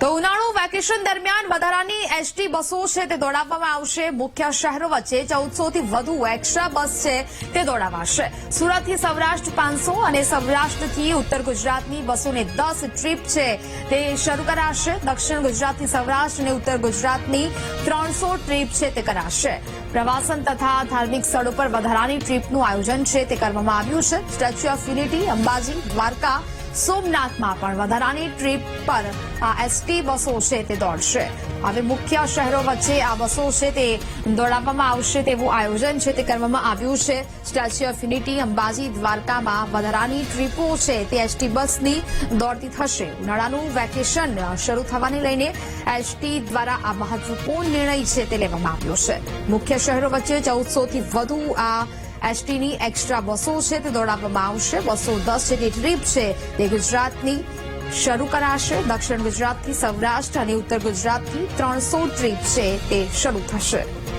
તો ઉનાળુ વેકેશન દરમિયાન વધારાની એસટી બસો છે તે દોડાવવામાં આવશે. મુખ્ય શહેરો વચ્ચે ચૌદસો થી વધુ એક્સ્ટ્રા બસ છે તે દોડાવાશે. સુરતથી સૌરાષ્ટ્ર પાંચસો અને સૌરાષ્ટ્રથી ઉત્તર ગુજરાતની બસોને દસ ટ્રીપ છે તે શરૂ કરાશે. દક્ષિણ ગુજરાતથી સૌરાષ્ટ્ર અને ઉત્તર ગુજરાતની ત્રણસો ટ્રીપ છે તે કરાશે. પ્રવાસન તથા ધાર્મિક સ્થળો પર વધારાની ટ્રીપનું આયોજન છે તે કરવામાં આવ્યું છે. Statue of Unity Ambaji, Dwarka સોમનાથમાં પણ વધારાની ટ્રીપ પર આ એસટી બસો છે તે દોડશે. હવે મુખ્ય શહેરો વચ્ચે આ બસો છે તે દોડાવવામાં આવશે તેવું આયોજન છે તે કરવામાં આવ્યું છે. સ્ટેચ્યુ ઓફ યુનિટી, અંબાજી, દ્વારકામાં વધારાની ટ્રીપો છે તે એસટી બસની દોડતી થશે. ઉનાળાનું વેકેશન શરૂ થવાને લઈને એસટી દ્વારા આ મહત્વપૂર્ણ નિર્ણય છે તે લેવામાં આવ્યો છે. મુખ્ય શહેરો વચ્ચે ચૌદસોથી વધુ આ એસટીની એક્સ્ટ્રા બસો છે તે દોડાવવામાં આવશે. બસો દસ જેટલી ટ્રીપ છે તે ગુજરાતની શરૂ કરાશે. દક્ષિણ ગુજરાતથી સૌરાષ્ટ્ર અને ઉત્તર ગુજરાતથી ત્રણસો ટ્રીપ છે તે શરૂ થશે.